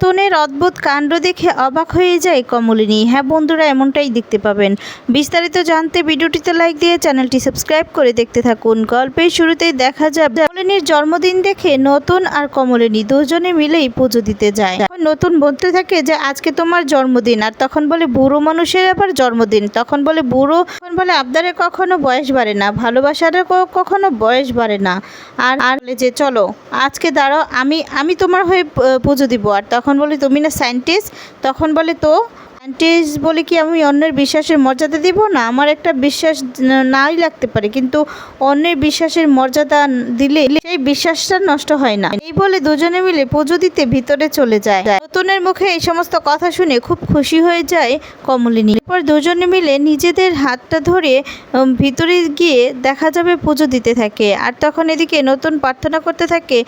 নতুনের অদ্ভুত কাণ্ড দেখে অবাক হয়ে যায় কমলিনী। হ্যাঁ বন্ধুরা, এমনটাই দেখতে পাবেন। বিস্তারিত জানতে ভিডিওটিতে লাইক দিয়ে চ্যানেলটি সাবস্ক্রাইব করে দেখতে থাকুন। গল্পের শুরুতেই দেখা যায় কমলিনীর জন্মদিন দেখে নতুন আর কমলিনী দুজনে মিলেই পুজো দিতে যায়। নতুন বলতে থাকে যে, আজকে তোমার জন্মদিন। আর তখন বলে, বুড়ো মানুষের আবার জন্মদিন। তখন বলে, বুড়ো? তখন বলে, আবদারে কখনো বয়স বাড়ে না, ভালোবাসারও কখনো বয়স বাড়ে না। আর আর যে, চলো, আজকে দাঁড়াও, আমি আমি তোমার হয়ে পুজো দিব। আর তখন বলে তুমি না সায়েন্টিস্ট তখন বলে তো সায়েন্টিস্ট বলে কি আমি অন্যের বিশ্বাসের মর্যাদা দিব? না, আমার একটা বিশ্বাস নাই লাগতে পারে। কিন্তু অন্যের বিশ্বাসের মর্যাদা দিলে সেই বিশ্বাসটা নষ্ট হয় না। এই বলে দুজনে মিলে পুজো দিতে ভিতরে চলে যায়। নতুনের মুখে এই সমস্ত কথা শুনে খুব খুশি হয়ে যায় কমলিনী। এরপর দুজনে মিলে নিজেদের হাতটা ধরে ভিতরে গিয়ে দেখা যাবে পুজো দিতে থাকে। আর তখন এদিকে নতুন প্রার্থনা করতে থাকে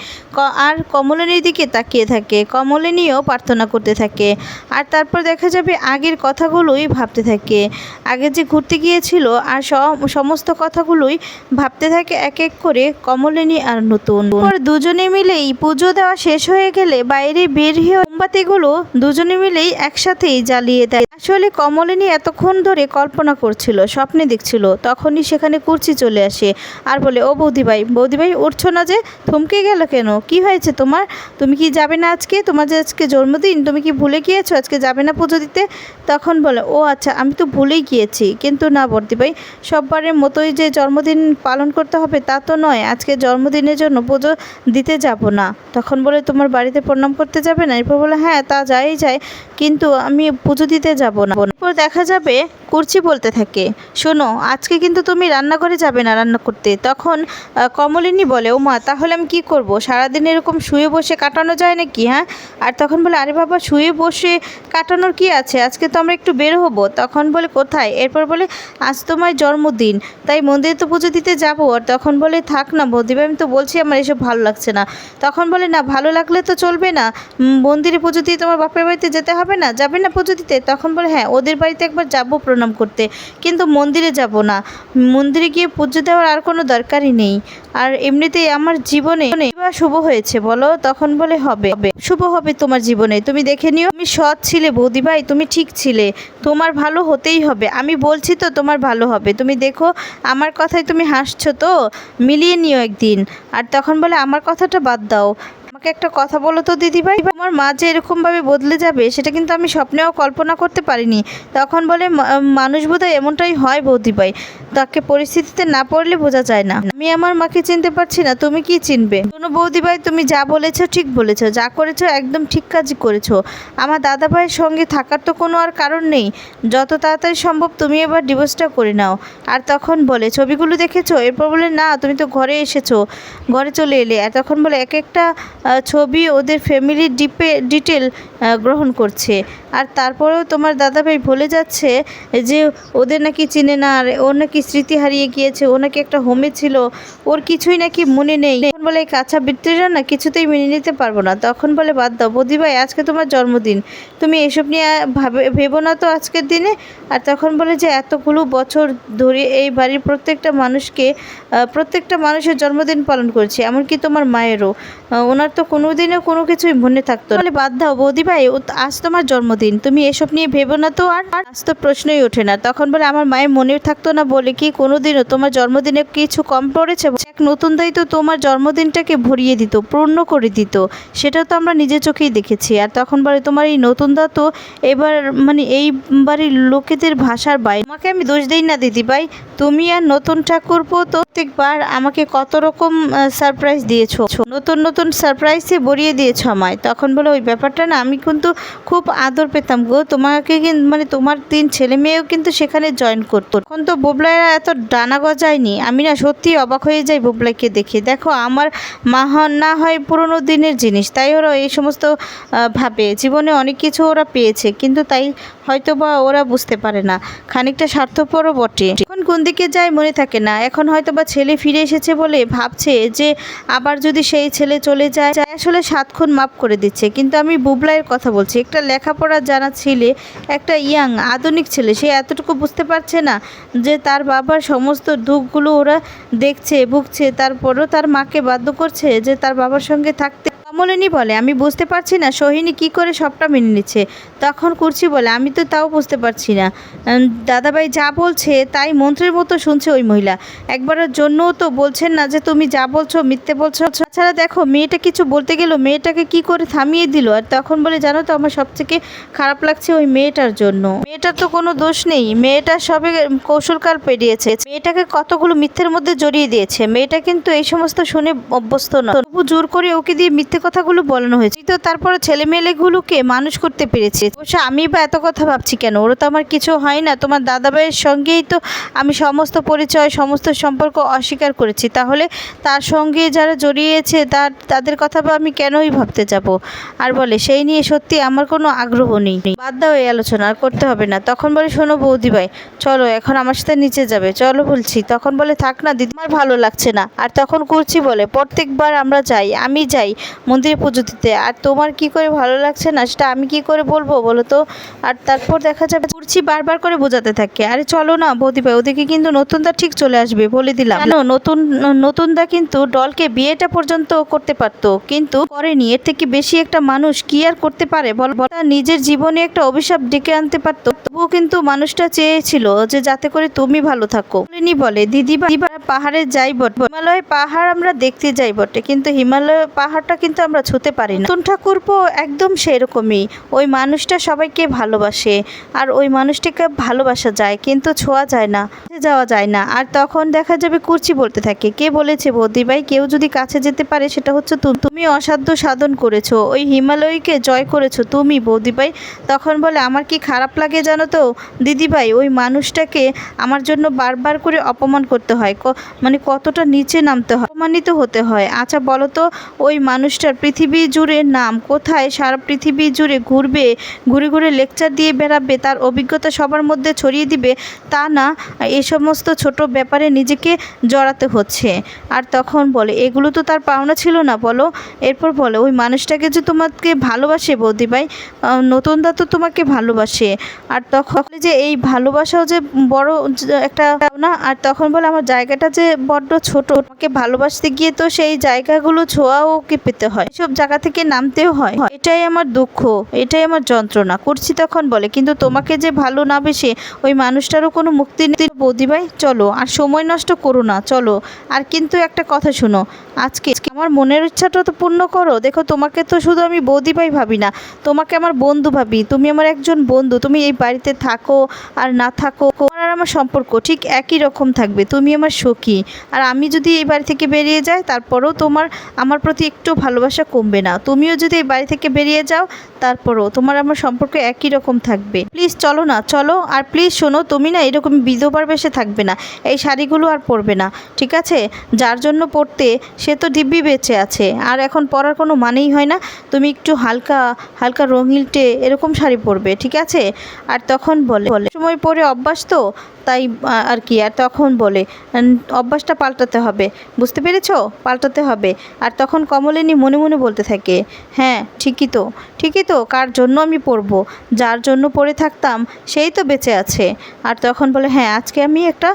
আর কমলিনীর দিকে তাকিয়ে থাকে। কমলিনীও প্রার্থনা করতে থাকে। আর তারপর দেখা যাবে আগের কথাগুলোই ভাবতে থাকে। আগে যে ঘুরতে গিয়েছিল আর সমস্ত কথাগুলোই ভাবতে থাকে এক এক করে কমলিনী আর নতুন। পর দুজনে মিলেই পুজো দেওয়া শেষ হয়ে গেলে বাইরে বের হয়ে মোমবাতিগুলো দুজনে মিলেই একসাথেই জ্বালিয়ে দেয়। আসলে কমলিনী এতক্ষণ ধরে কল্পনা করছিল, স্বপ্নে দেখছিল, তখনই সেখানে কুর্চি চলে আসে আর বলে, ও বৌদিভাই বৌদিভাই, উঠছো না যে? থমকে গেল কেন? কি হয়েছে তোমার? তুমি কি যাবে না আজকে? তোমার যে আজকে জন্মদিন, তুমি কি ভুলে গিয়েছো আজকে যাবে না পুজো দিতে? তখন বলে, ও আচ্ছা আমি তো ভুলেই গিয়েছি, কিন্তু না বর্দিভাই সববারের মতোই যে জন্মদিন পালন করতে হবে তা তো নয়, আজকে জন্মদিনের জন্য পুজো দিতে যাব না। তখন বলে, তোমার বাড়িতে প্রণাম করতে যাবে না? এরপর বলে হ্যাঁ তা যাই যায় কিন্তু আমি পুজো দিতে যাব না। দেখা যাবে কুর্চি বলতে থাকে। শোনো, আজকে কিন্তু তুমি রান্নাঘরে যাবে না রান্না করতে। তখন কমলিনী বলে ও মা তাহলে আমি কি করব? সারাদিন এরকম শুয়ে বসে কাটানো যায় নাকি হ্যাঁ? আর তখন বলে, আরে বাবা, শুয়ে বসে কাটানোর কি আছে? আজকে তো আমরা একটু বের হব। তখন বলে, কোথায়? এরপর বলে, আজ তোমার জন্মদিন, তাই মন্দিরে তো পুজো দিতে যাব। আর তখন বলে, থাক না বৌদিভাই আমি তো বলছি আমার এসব ভালো লাগছে না। তখন বলে, না, ভালো লাগলে তো চলবে না। মন্দিরে পুজো দিয়ে তোমার বাপের বাড়িতে যেতে হবে না? যাবে না পুজো দিতে? তখন বলে হ্যাঁ ওদের বাড়িতে একবার যাব করতে। কিন্তু মন্দিরে যাব না। মন্দিরে গিয়ে পুজো দেওয়ার আর কোনো দরকারই নেই। আর এমনিতেই আমার জীবনে বিবাহ শুভ হয়েছে, বলো? তখন বলে হবে। শুভ হবে তোমার জীবনে। তুমি দেখে নিও, তুমি সৎ ছিলে বৌদি ভাই তুমি ঠিক ছিলে। তোমার ভালো হতেই হবে। আমি বলছি তো তোমার ভালো হবে। তুমি দেখো, আমার কথায় তুমি হাসছো তো? মিলিয়ে নিও একদিন। আর তখন বলে, আমার কথাটা বাদ দাও। আমাকে একটা কথা বলো তো, দিদিভাই। আমার মা যে এরকমভাবে বদলে যাবে, সেটা কিন্তু আমি স্বপ্নেও কল্পনা করতে পারিনি। তখন বলে মানুষ বোধহয় এমনটাই হয় বৌদিভাই। তাকে পরিস্থিতিতে না পড়লে বোঝা যায় না। আমি আমার মাকে চিনতে পারছি না, তুমি কি চিনবে? কোনো বৌদিভাই, তুমি যা বলেছ ঠিক বলেছ, যা করেছ একদম ঠিক কাজই করেছ। আমার দাদা ভাইয়ের সঙ্গে থাকার তো কোনো আর কারণ নেই। যত তাড়াতাড়ি সম্ভব তুমি এবার ডিভোর্সটা করে নাও। আর তখন বলে, ছবিগুলো দেখেছ? এরপর বলে, না, তুমি তো ঘরে এসেছ। ঘরে চলে এলে। আর তখন বলে, এক একটা ছবি ওদের ফ্যামিলির ডিপে ডিটেল গ্রহণ করছে। আর তারপরেও তোমার দাদাভাই ভুলে যাচ্ছে যে ওদের নাকি চিনে না, আর ওর নাকি স্মৃতি হারিয়ে গিয়েছে ও নাকি একটা হোমে ছিল, ওর কিছুই নাকি মনে নেই। তখন বলে এই কাঁচা বৃত্তিরা না কিছুতেই মেনে নিতে পারব না। তখন বলে, বাদ দাও বৌদি ভাই আজকে তোমার জন্মদিন। তুমি এসব নিয়ে ভাবে, ভেবো না তো আজকের দিনে? আর তখন বলে যে, এতগুলো বছর ধরে এই বাড়ির প্রত্যেকটা মানুষকে প্রত্যেকটা মানুষের জন্মদিন পালন করছি, এমনকি তোমার মায়েরও। ওনার তো কোনো দিনও কোনো কিছুই মনে থাকতো। বলে বাদ দাও, বৌদি ভাই আজ তোমার জন্মদিন। তুমি এসব নিয়ে ভেবো না তো আর। আজ তো প্রশ্নই ওঠে না। তখন বলে, আমার মায়ের মনে থাকতো না বলে কি কোনোদিনও তোমার জন্মদিনে কিছু কম পড়েছে? এক নতুন দায়িত্ব তোমার জন্মদিনটাকে ভরিয়ে দিত, পূর্ণ করে দিত। সেটা তো আমরা নিজের চোখেই দেখেছি। আর তখন বলে, তোমার এই নতুন দা তো এবার মানে এই বাড়ির লোকেদের ভাষার বাইরে। তোমাকে আমি দোষ দিই না, দিদি ভাই। তুমি আর নতুন ঠাকুরপো তো প্রত্যেকবার আমাকে কত রকম সারপ্রাইজ দিয়েছ। নতুন নতুন সারপ্রাইজে ভরিয়ে দিয়েছ আমায়। তখন বলে, ওই ব্যাপারটা না, আমি কিন্তু খুব আদর পেতাম গো। তোমাকে কিন- মানে তোমার তিন ছেলে মেয়েও কিন্তু সেখানে জয়েন করতো। তখন তো বোবলাইরা এত ডানা গজায়নি। আমি না সত্যি অবাক হয়ে যাই বোবলাইকে দেখে। দেখো, আমার মা না হয় পুরোনো দিনের জিনিস। তাই ওরা এই সমস্ত ভাবে। জীবনে অনেক কিছু ওরা পেয়েছে, কিন্তু তাই হয়তো বা ওরা বুঝতে পারে না। খানিকটা স্বার্থপরও বটে। এখন কোন দিকে যায় মনে থাকে না। এখন হয়তো বা ছেলে ফিরে এসেছে বলে ভাবছে যে, আবার যদি সেই ছেলে চলে যায়। আসলে সাতক্ষণ মাফ করে দিচ্ছে। কিন্তু আমি বুবলাইয়ের কথা বলছি। একটা লেখাপড়া জানা ছেলে, একটা ইয়াং, আধুনিক ছেলে, সে এতটুকু বুঝতে পারছে না যে তার বাবার সমস্ত দুঃখগুলো ওরা দেখছে, ভুগছে, তারপরও তার মাকে বাধ্য করছে যে তার বাবার সঙ্গে থাকতে। কমলিনী বলে, আমি বুঝতে পারছি না, সোহিনী কি করে সবটা মেনে নিচ্ছে? তখন কুর্চি বলে, আমি তো তাও বুঝতে পারছি না। দাদাভাই যা বলছে তাই মন্ত্রের মতো শুনছে ওই মহিলা। একবারের জন্যও তো বলছেন না যে তুমি যা বলছো, মিথ্যে বলছো। তাছাড়া দেখো, মেয়েটা কিছু বলতে গেল মেয়েটাকে কি করে থামিয়ে দিল? আর তখন বলে, জানো তো আমার সবথেকে খারাপ লাগছে ওই মেয়েটার জন্য। মেয়েটার তো কোনো দোষ নেই। মেয়েটা সবে কৌশলকাল পেরিয়েছে। মেয়েটাকে কতগুলো মিথ্যের মধ্যে জড়িয়ে দিয়েছে। মেয়েটা কিন্তু এই সমস্ত শুনে অভ্যস্ত না তবু জোর করে ওকে দিয়ে মিথ্যে কথাগুলো বলানো হয়েছে। তো তারপরে ছেলে মেয়েগুলোকে মানুষ করতে পেরেছে। অবশ্য আমি বা এত কথা ভাবছি কেন? ওরা তো আমার কিছু হয় না। তোমার দাদাভাইয়ের সঙ্গেই তো আমি সমস্ত পরিচয়, সমস্ত সম্পর্ক অস্বীকার করেছি। তাহলে তার সঙ্গে যারা জড়িয়েছে তার, তাদের কথা বা আমি কেনই ভাবতে যাব? আর বলে, সেই নিয়ে সত্যি আমার কোনো আগ্রহ নেই। বাদ দাও এই আলোচনা, আর করতে হবে না। তখন বলে, শোনো বৌদি ভাই, চলো এখন আমার সাথে নিচে যাবে। চলো বলছি, তখন বলে, থাক না দিদি, আমার ভালো লাগছে না। আর তখন করছি বলে, প্রত্যেকবার আমরা যাই, আমি যাই মন্দিরে পুজো দিতে। আর তোমার কি করে ভালো লাগছে না, সেটা আমি কি করে বলব বলো তো? আর তারপর দেখা যাবে কুর্চি বারবার করে বোঝাতে থাকে। আরে চলো না বৌদি ভাই, ওদিকে কিন্তু নতুনদা ঠিক চলে আসবে, বলে দিলাম। নতুন, নতুনদা কিন্তু ডলকে বিয়েটা পর্যন্ত করতে পারতো, কিন্তু করেনি। এর থেকে বেশি একটা মানুষ কি আর করতে পারে? বল নিজের জীবনে একটা অভিশাপ ডেকে আনতে পারতো। তবুও কিন্তু মানুষটা চেয়েছিল যে, যাতে করে তুমি ভালো থাকো। বলিনি বলে, দিদি পাহাড়ে যাই বটে। হিমালয় পাহাড় আমরা দেখতে যাই বটে, কিন্তু হিমালয় পাহাড়টা কিন্তু আমরা ছুতে পারি না। নতুন ঠাকুরপো একদম সেরকমই। ওই মানুষটা সবাইকে ভালোবাসে, আর ওই মানুষটাকে ভালোবাসা যায়, কিন্তু ছোঁয়া যায় না যাওয়া যায় না। আর তখন দেখা যাবে কুর্চি বলতে থাকে। কে বলেছে বৌদি ভাই? কেউ যদি কাছে যেতে পারে সেটা হচ্ছে তুমি অসাধ্য সাধন করেছ, ওই হিমালয়কে জয় করেছ, তুমি বৌদি ভাই তখন বলে, আমার কি খারাপ লাগে জানো তো? দিদি ভাই ওই মানুষটাকে আমার জন্য বারবার করে অপমান করতে হয় মানে কতটা নিচে নামতে হয়, অপমানিত হতে হয়। আচ্ছা বলো তো, ওই মানুষটার পৃথিবী জুড়ে নাম কোথায়? সারা পৃথিবী জুড়ে ঘুরবে, ঘুরে ঘুরে লেকচার দিয়ে বেড়াবে, তার অভিজ্ঞতা সবার মধ্যে ছড়িয়ে দিবে, তা না এই সমস্ত ছোট ব্যাপারে নিজেকে জড়াতে হচ্ছে। আর তখন বলে, এগুলো তো তার পাওনা ছিল না, বলো। এরপর বলে, ওই মানুষটাকে যে তোমাকে ভালোবাসে বৌদি ভাই নতুনদা তো তোমাকে ভালোবাসে। আর তখন যে, এই ভালোবাসাও যে বড় একটা না। আর তখন বলে, আমার জায়গাটা যে বড্ড ছোট, তোমাকে ভালোবাসতে গিয়ে তো সেই জায়গাগুলো ছোঁয়াও ওকে পেতে হয়? সব জায়গা থেকে নামতেও হয়। এটাই আমার দুঃখ, এটাই আমার যন্ত্রণা, করছি তখন বলে। কিন্তু তোমাকে যে ভালো না বেশে, ওই মানুষটারও কোনো মুক্তি নেই। বৌদি ভাই, চলো, আর সময় নষ্ট করো না, চলো। আর কিন্তু একটা কথা শোনো, আজকে আজকে আমার মনের ইচ্ছাটা তো পূর্ণ করো। দেখো, তোমাকে তো শুধু আমি বৌদি ভাই ভাবি না, তোমাকে আমার বন্ধু ভাবি। তুমি আমার একজন বন্ধু, তুমি এই বাড়িতে থাকো আর না থাকো। আর আমার সম্পর্ক ঠিক একই রকম থাকবে। তুমি আমার সখী। আর আমি যদি এই বাড়ি থেকে বেরিয়ে যাই, তারপরেও তোমার, আমার প্রতি একটু ভালোবাসা কমবে না। তুমিও যদি এই বাড়ি থেকে বেরিয়ে যাও, তারপরও তোমার আমার সম্পর্ক একই রকম থাকবে। প্লিজ চলো না, চলো। আর প্লিজ শোনো, তুমি না এরকম বিধবার বেশে থাকবে না। এই শাড়িগুলো আর পরবে না, ঠিক আছে? যার জন্য পরতে সে তো দিব্যি বেঁচে আছে। আর এখন পরার কোনো মানেই হয় না। তুমি একটু হালকা হালকা রঙিলটে এরকম শাড়ি পরবে, ঠিক আছে? আর তখন বলে বলে, সময় পরে অভ্যাস তো, তাই আর কি, আর তখন বলে অভ্যাসটা পাল্টাতে হবে। বুঝতে পেরেছ? পাল্টাতে হবে। আর তখন কমলিনী মনে মনে বলতে থাকে হ্যাঁ ঠিকই তো ঠিকই তো, কার জন্য আমি পরবো? যার জন্য পরে থাকতাম, সেই তো বেঁচে আছে। আর তখন বলে হ্যাঁ আজকে আমি একটা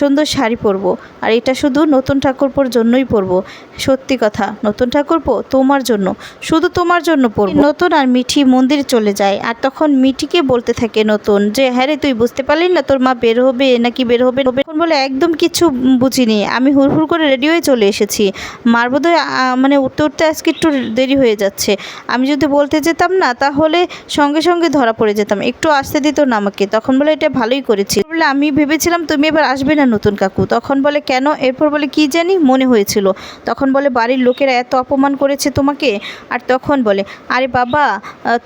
সুন্দর শাড়ি পরবো। আর এটা শুধু নতুন ঠাকুরপোর জন্যই পরবো। সত্যি কথা, নতুন ঠাকুরপো তোমার জন্য, শুধু তোমার জন্য পরবো নতুন আর মিঠি মন্দিরে চলে যায়, আর তখন মিঠিকে বলতে থাকে নতুন যে হ্যাঁ রে, তুই বুঝতে পারলি না, তোর মা বের হবে, নাকি বের হবে? না?" তখন বলে, একদম কিছু বুঝিনি, আমি হুড় হুড় করে রেডি হয়ে চলে এসেছি। মার বোধহয় মানে উঠতে উঠতে আজকে একটু দেরি হয়ে যাচ্ছে। আমি যদি বলতে যেতাম না, তাহলে সঙ্গে সঙ্গে ধরা পড়ে যেতাম, একটু আসতে দিত না আমাকে। তখন বলে, এটা ভালোই করেছি। বলে, আমি ভেবেছিলাম তুমি এবার আসবে না নতুন কাকু। তখন বলে, কেন? এরপর বলে, কি জানি? মনে হয়েছিল। তখন বলে, বাড়ির লোকেরা এত অপমান করেছে তোমাকে? আর তখন বলে, আরে বাবা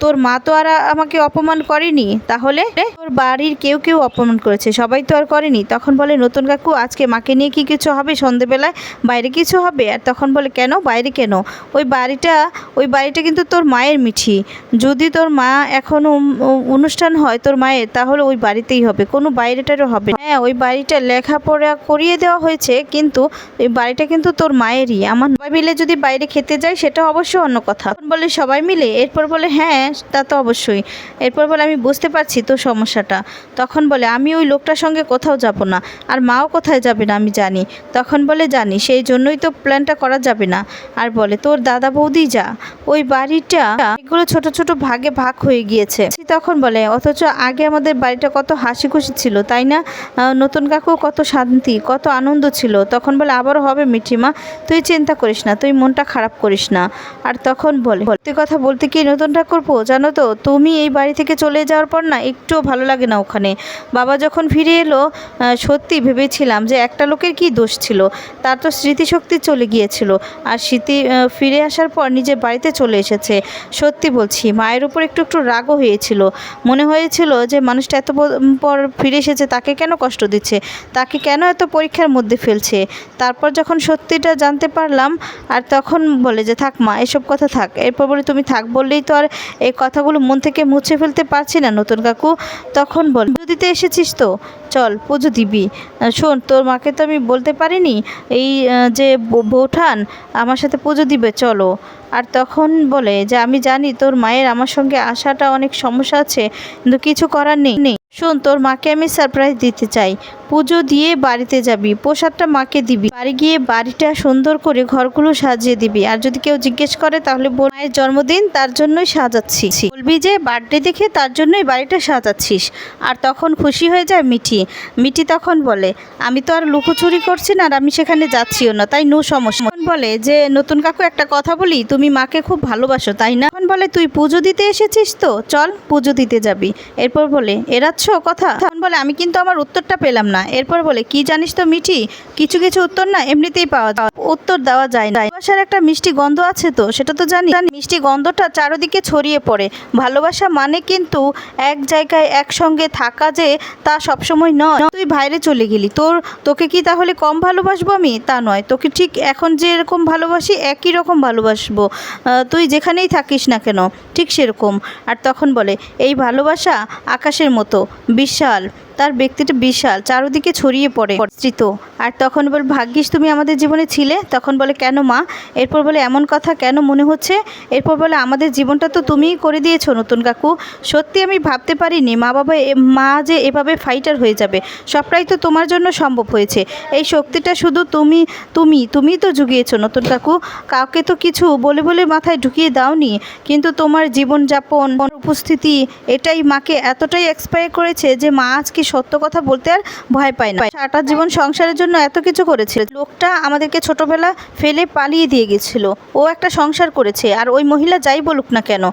তোর মা তো আর আমাকে অপমান করেনি। তাহলে? তোর বাড়ির কেউ কেউ অপমান করেছে, সবাই তো আর করেনি। তখন বলে, নতুন কাকু, আজকে মাকে নিয়ে কি কিছু হবে? সন্ধেবেলায় বাইরে কিছু হবে? আর তখন বলে, কেন? বাইরে কেন? ওই বাড়িটা ওই বাড়িটা কিন্তু তোর মায়ের মিঠি। যদি তোর মা এখনও অনুষ্ঠান হয় তোর মায়ের, তাহলে ওই বাড়িতেই হবে, কোনো বাইরেটারও হবে। হ্যাঁ ওই বাড়িটা লেখাপড়া করিয়ে দেওয়া হয়েছে, কিন্তু ওই বাড়িটা কিন্তু তোর মায়েরই। আমার সবাই মিলে যদি বাইরে খেতে যাই সেটা অবশ্যই অন্য কথা। বলে সবাই মিলে, এরপর বলে হ্যাঁ তা তো অবশ্যই। এরপর বলে, আমি বুঝতে পারছি তোর সমস্যাটা। তখন বলে, আমি ওই লোকটার সঙ্গে কোথাও যাব না, আর মাও কোথায় যাবে না, আমি জানি। তখন বলে, জানি, সেই জন্যই তো প্ল্যানটা করা যাবে না। আর বলে, তোর দাদা বৌদি যা, ওই বাড়িটা এগুলো ছোট ছোট ভাগে ভাগ হয়ে গিয়েছে। তখন বলে, অথচ আগে আমাদের বাড়িটা কত হাসি খুশি ছিল, তাই না? নতুন কাকু কত শান্তি, কত আনন্দ ছিল। তখন বলে, আবারও হবে মিঠিমা, তুই চিন্তা করিস না, তুই মনটা খারাপ করিস না। আর তখন বলে সত্যি কথা বলতে কি নতুন ঠাকুরপো, জানো তো? তুমি এই বাড়ি থেকে চলে যাওয়ার পর না একটুও ভালো লাগে না ওখানে। বাবা যখন ফিরে এলো সত্যি ভেবেছিলাম যে একটা লোকের কি দোষ ছিল, তার তো স্মৃতিশক্তি চলে গিয়েছিল। আর স্মৃতি ফিরে আসার পর নিজের বাড়িতে চলে এসেছে। সত্যি বলছি, মায়ের উপর একটু একটু রাগও হয়েছিল। মনে হয়েছিল যে মানুষটা এত পর ফিরে এসেছে, তাকে কেন কষ্ট দিচ্ছে? তাকে কেন এত পরীক্ষার মধ্যে ফেলছে? তারপর যখন সত্যিটা জানতে পারলাম আর তখন বলে যে, থাক মা, এসব কথা থাক। এরপর বলে, তুমি থাক বললেই তো আর এই কথাগুলো মন থেকে মুছে ফেলতে পারছি না, নতুন কাকু। তখন বল দিতে এসেছিস তো? চল, পুজো দিবি। শোন, তোর মাকে তো আমি বলতে পারিনি, এই যে বৌঠান আমার সাথে পুজো দিবে, চলো। আর তখন বলে যে, আমি জানি তোর মায়ের আমার সঙ্গে আসাটা অনেক সমস্যা আছে, কিন্তু কিছু করার নেই। শোন তোর মাকে আমি সারপ্রাইজ দিতে চাই। পুজো দিয়ে বাড়িতে যাবি প্রসাদটা মাকে দিবি। বাড়ি গিয়ে বাড়িটা সুন্দর করে ঘরগুলো সাজিয়ে দিবি। আর যদি কেউ জিজ্ঞেস করে তাহলে বল, মায়ের জন্মদিন তার জন্যই সাজাচ্ছি। বলবি যে বার্থডে দেখে তার জন্যই বাড়িটা সাজাচ্ছিস। আর তখন খুশি হয়ে যায় মিঠি। মিঠি তখন বলে আমি তো আর লুকোচুরি করছি না আর আমি সেখানে যাচ্ছিও না তাই নো সমস্যা। বলে যে নতুন কাকু একটা কথা বলি তুমি মাকে খুব ভালোবাসো তাই না? বলে, তুই পুজো দিতে এসেছিস তো? চল পুজো দিতে যাবি। এরপর বলে এরাচ্ছ কথা? তখন বলে, আমি কিন্তু আমার উত্তরটা পেলাম না। এরপর বলে, কি জানিস তো মিঠি, কিছু কিছু উত্তর না এমনিতেই পাওয়া যায়। উত্তর দেওয়া যায় না। ভালোবাসার একটা মিষ্টি গন্ধ আছে তো, সেটা তো জানি। মিষ্টি গন্ধটা চারদিকে ছড়িয়ে পড়ে। ভালোবাসা মানে কিন্তু এক জায়গায় একসঙ্গে থাকা যে তা সবসময় নয়। তুই বাইরে চলে গেলি, তোর, তোকে কি তাহলে কম ভালোবাসবো আমি? তা নয়। তোকে ঠিক এখন যেরকম ভালোবাসি, একই রকম ভালোবাসবো। তুই যেখানেই থাকিস না কেন? ঠিক সেরকম। আর তখন বলে এই ভালোবাসা আকাশের মতো বিশাল। তার ব্যক্তিটা বিশাল, চারদিকে ছড়িয়ে পড়ে। স্মৃত আর তখন বল, ভাগ্যিস তুমি আমাদের জীবনে ছিলে। তখন বলে, কেন মা? এরপর বলে, এমন কথা কেন মনে হচ্ছে? এরপর বলে, আমাদের জীবনটা তো তুমিই করে দিয়েছ নতুন কাকু। সত্যি আমি ভাবতে পারিনি, মা বাবা মা যে এভাবে ফাইটার হয়ে যাবে। সবটাই তো তোমার জন্য সম্ভব হয়েছে। এই শক্তিটা শুধু তুমি তুমি তুমিই তো জুগিয়েছো নতুন কাকু। কাউকে তো কিছু বলে বলে মাথায় ঢুকিয়ে দাওনি। কিন্তু তোমার জীবনযাপন, উপস্থিতি, এটাই মাকে এতটাই এক্সপায়ার করেছে যে মা আজকে সত্য কথা বলতে আর ভয় পায় না। সারাটা জীবন সংসারের জন্য এত কিছু করেছে লোকটা আমাদেরকে ছোটবেলা ফেলে পালিয়ে দিয়ে গেছিল। ও একটা সংসার করেছে, আর ওই মহিলা যাই বলুক না কেন,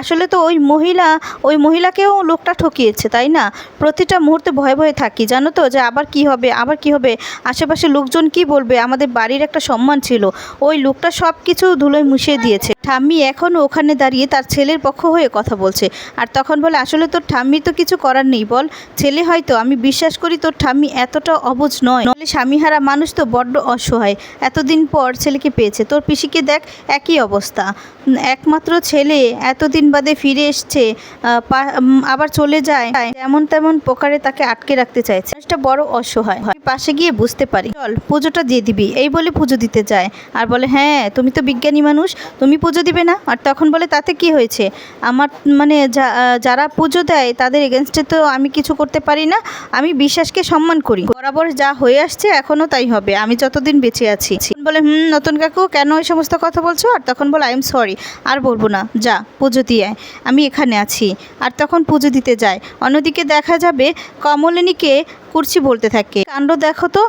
আসলে তো ওই মহিলা, ওই মহিলাকেও লোকটা ঠকিয়েছে, তাই না? প্রতিটা মুহূর্তে ভয়ে ভয়ে থাকি, জানো তো, যে আবার কি হবে, আবার কি হবে? আশেপাশে লোকজন কি বলবে? আমাদের বাড়ির একটা সম্মান ছিল। ওই লোকটা সব কিছু ধুলোয় মুছিয়ে দিয়েছে। ঠাম্মি এখনও ওখানে দাঁড়িয়ে তার ছেলের পক্ষ হয়ে কথা বলছে। আর তখন বলে, আসলে তোর ঠাম্মি তো কিছু করার নেই, বল। ছেলে হয়তো আমি বিশ্বাস করি তোর ঠাম্মি এতটা অবুঝ নয়। নলে স্বামীহারা মানুষ তো বড্ড অসহায়। এতদিন পর ছেলেকে পেয়েছে। তোর পিসিকে দেখ, একই অবস্থা। একমাত্র ছেলে এতদিন বাদে ফিরে এসছে আবার চলে যায়। যেমন তেমন প্রকারে তাকে আটকে রাখতে চাইছে। মানুষটা বড় অসহায়। পাশে গিয়ে বুঝতে পারি। চল, পুজোটা দিয়ে দিবি। এই বলে পুজো দিতে যায়। আর বলে হ্যাঁ তুমি তো বিজ্ঞানী মানুষ, তুমি পুজো দিবে না? আর তখন বলে, তাতে কি হয়েছে? আমার মানে যারা পুজো দেয়, তাদের এগেনস্টে তো আমি কিছু করতে পারি না? আমি বিশ্বাসকে সম্মান করি। বরাবর যা হয়ে আসছে এখনও তাই হবে। আমি যতদিন বেঁচে আছি। বলে, হুম, নতুন কাকু, কেন এই সমস্ত কথা বলছো? আর তখন বলে, আই এম সরি, আর বলব না। যা, পুজো দিয়ে আমি এখানে আছি। আর তখন পুজো দিতে যায়। অন্যদিকে দেখা যাবে কমলিনীকে কুর্চি বলতে থাকে। কাণ্ড দেখো তো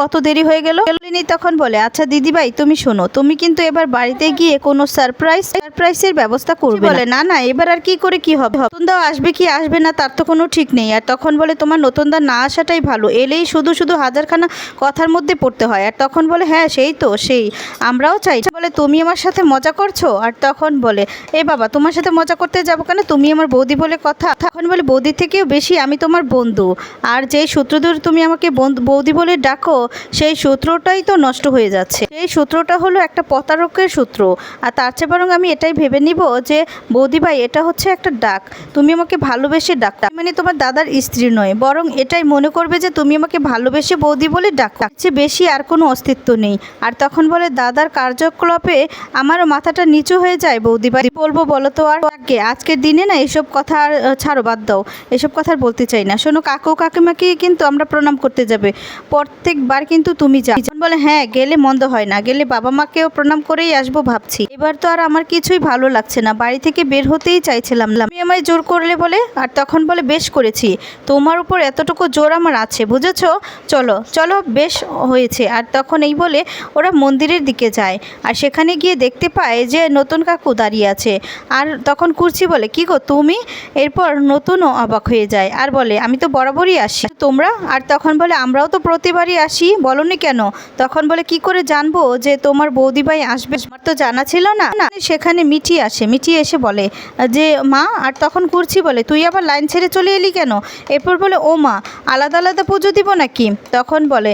কত দেরি হয়ে গেল। কমলিনী তখন বলে আচ্ছা দিদিভাই তুমি শোনো তুমি কিন্তু এবার বাড়িতে গিয়ে কোনো সারপ্রাইজ সারপ্রাইজের ব্যবস্থা করবে বলে না না এবার আর কি করে কি হবে? নতুনদাও আসবে কি আসবে না তার তো কোনো ঠিক নেই। আর তখন বলে তোমার নতুনদা না আসাটাই ভালো এলেই শুধু শুধু হাজারখানা কথার মধ্যে পড়তে হয়। আর তখন বলে হ্যাঁ সেই তো সেই আমরাও চাই। বলে তুমি আমার সাথে মজা করছ? আর তখন বলে এ বাবা তোমার সাথে মজা করতে যাব কেন? তুমি আমার বৌদি বলে কথা। তখন বলে বৌদির থেকেও বেশি আমি তোমার বন্ধু আর যেই সূত্র ধরে তুমি আমাকে বৌদি বলে ডাকো, সেই সূত্রটাই তো নষ্ট হয়ে যাচ্ছে। এই সূত্রটা হলো একটা প্রতারকের সূত্র। আর তার চেয়ে বরং আমি এটাই ভেবে নিব যে, বৌদি ভাই, এটা হচ্ছে একটা ডাক। তুমি আমাকে ভালোবেসে ডাকটা মানে তোমার দাদার স্ত্রী নয়, বরং এটাই মনে করবে যে, তুমি আমাকে ভালোবেসে বৌদি বলে ডাকটা যে বেশি আর কোনো অস্তিত্ব নেই। আর তখন বলে, দাদার কার্যকলাপে আমারও মাথাটা নিচু হয়ে যায় বৌদি ভাই। বলব বলো তো আর? আজকের দিনে না এসব কথা ছাড়ো, বাদ দাও। এসব কথা বলতে চাই না। শোনো, কাকু কাকিমাকে কিন্তু আমরা প্রণাম করতে যাবে। প্রত্যেকবার কিন্তু তুমি জন বলে হ্যাঁ গেলে মন্দ হয় না, গেলে বাবা মাকেও প্রণাম করেই আসব ভাবছি। এবার তো আর আমার কিছুই ভালো লাগছে না। বাড়ি থেকে বের হতেই চাইছিলাম। না তুমি আমায় জোর করলে বলে, আর তখন বলে, বেশ করেছি। তোমার উপর এতটুকু জোর আমার আছে, বুঝেছ? চলো চলো, বেশ হয়েছে। আর তখন এই বলে, ওরা মন্দিরের দিকে যায়। আর সেখানে গিয়ে দেখতে পায় যে, নতুন কাকু দাঁড়িয়ে আছে। আর তখন কুর্চি বলে, কি গো, তুমি? এরপর নতুনও অবাক হয়ে যায়। আর বলে, আমি তো বরাবরই আসি। তোমরা আর তখন বলে, আমরাও তো প্রতিবারই আসি। বলনি কেন? তখন বলে, কি করে জানব যে তোমার বৌদিভাই আসবে? আমার তো জানা ছিল না। না সেখানে মিঠি আসে। মিঠি এসে বলে, যে মা। আর তখন কুর্চি বলে, তুই আবার লাইন ছেড়ে চলে এলি কেন? এরপর বলে, ও মা, আলাদা আলাদা পুজো দিব নাকি? তখন বলে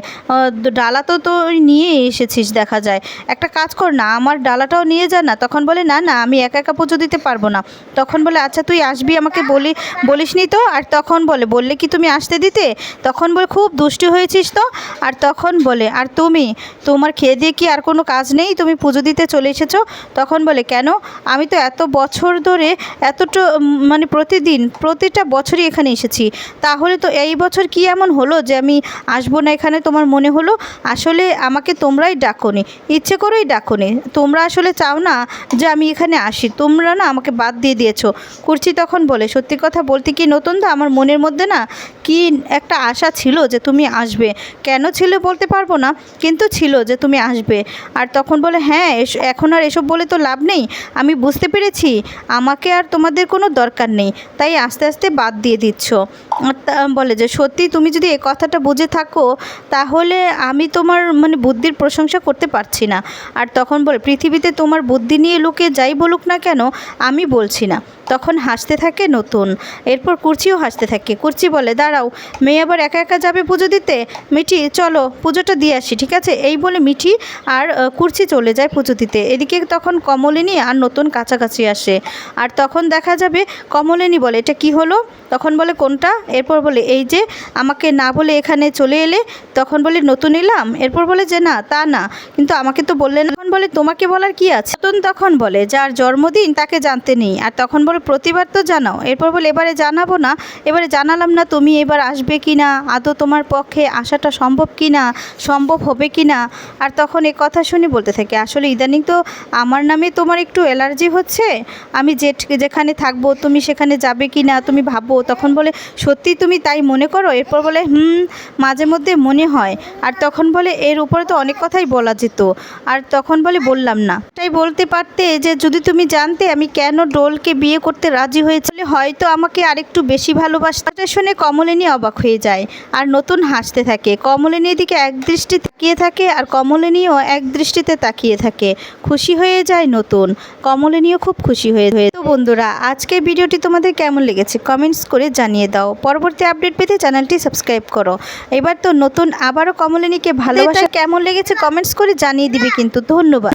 ডালা তো তুই নিয়ে এসেছিস দেখা যায়। একটা কাজ কর না, আমার ডালাটাও নিয়ে যা না। তখন বলে, না না, আমি একা একা পুজো দিতে পারব না। তখন বলে আচ্ছা তুই আসবি আমাকে বলি, বলিসনি তো? আর তখন বলে, বললে কি তুমি আসতে দিতে? তখন বলে, খুব দুষ্টি হয়েছিস তো? আর তখন বলে, আর তুমি? তোমার খেয়ে দিয়ে কি আর কোনো কাজ নেই? তুমি পুজো দিতে চলে এসেছ? তখন বলে, কেন? আমি তো এত বছর ধরে এতটা মানে প্রতিদিন, প্রতিটা বছরই এখানে এসেছি। তাহলে তো এই বছর কি এমন হলো যে আমি আসব না এখানে? তোমার মনে হলো? আসলে আমাকে তোমরাই ডাকোনি। ইচ্ছে করেই ডাকোনি। তোমরা আসলে চাও না যে আমি এখানে আসি? তোমরা না আমাকে বাদ দিয়ে দিয়েছ। কুর্চি তখন বলে, সত্যি কথা বলতে কি নতুন? তো আমার মনের মধ্যে না কি একটা আশা ছিল যে তুমি আসবে। কেন ছিল বলতে পারব না, কিন্তু ছিল যে তুমি আসবে। আর তখন বলে হ্যাঁ এখন আর এসব বলে তো লাভ নেই। আমি বুঝতে পেরেছি। আমাকে আর তোমাদের কোনো দরকার নেই। তাই আস্তে আস্তে বাদ দিয়ে দিচ্ছ। বলে যে, সত্যি তুমি যদি এই কথাটা বুঝে থাকো, তাহলে আমি তোমার মানে বুদ্ধির প্রশংসা করতে পারছি না। আর তখন বলে, পৃথিবীতে তোমার বুদ্ধি নিয়ে লোকে যাই বলুক না কেন, আমি বলছি না। তখন হাসতে থাকে নতুন। এরপর কুর্চিও হাসতে থাকে। কুর্চি বলে, দাঁড়াও, মেয়ে আবার একা একা যাবে পুজো দিতে? মিঠি, চলো, পুজোটা দিয়ে আসি, ঠিক আছে? এই বলে মিঠি আর কুর্চি চলে যায় পুজো দিতে। এদিকে তখন কমলিনী আর নতুন কাছাকাছি আসে। আর তখন দেখা যাবে কমলিনী বলে, এটা কি হলো? তখন বলে, কোনটা? এরপর বলে, এই যে, আমাকে না বলে এখানে চলে এলে? তখন বলে, নতুন এলাম? এরপর বলে, যে না, তা না। কিন্তু আমাকে তো বললেন বলে, তোমাকে বলার কি আছে? নতুন তখন বলে, যার জন্মদিন তাকে জানতে নেই। আর তখন বলে, প্রতিবার তো জানাও। এরপর বলে, এবারে জানাব না। এবারে জানালাম না, তুমি এবার আসবে কি না? আদৌ তোমার পক্ষে আসাটা সম্ভব কি না? সম্ভব হবে কি না? আর তখন এ কথা শুনে বলতে থাকে, আসলে ইদানিং তো আমার নামে তোমার একটু অ্যালার্জি হচ্ছে। আমি যে যেখানে থাকব, তুমি সেখানে যাবে কি না, তুমি ভাবো? তখন বলে, সত্যি তুমি তাই মনে করো? এরপর বলে, হুম, মাঝে মধ্যে মনে হয়। আর তখন বলে, এর উপরে তো অনেক কথাই বলা যেত। আর তখন বলে বললাম না। তাই বলতে পারতে যে যদি তুমি জানতে আমি কেন ডোলকে বিয়ে করতে রাজি হয়েছিল হয়তো আমাকে আরেকটু বেশি ভালোবাসতে। শুনে কমলিনী অবাক হয়ে যায় আর নতুন হাসতে থাকে। কমলিনীর দিকে এক দৃষ্টি তাকিয়ে থাকে আর কমলিনীও এক দৃষ্টিতে তাকিয়ে থাকে। খুশি হয়ে যায় নতুন। কমলিনীও খুব খুশি হয়ে হয়ে তো বন্ধুরা আজকের ভিডিওটি তোমাদের কেমন লেগেছে কমেন্টস করে জানিয়ে দাও। পরবর্তী আপডেট পেতে চ্যানেলটি সাবস্ক্রাইব করো। এবার তো নতুন আবারও কমলিনীকে ভালোবাসা কেমন লেগেছে কমেন্টস করে জানিয়ে দিবে কিন্তু। ধন্যবাদ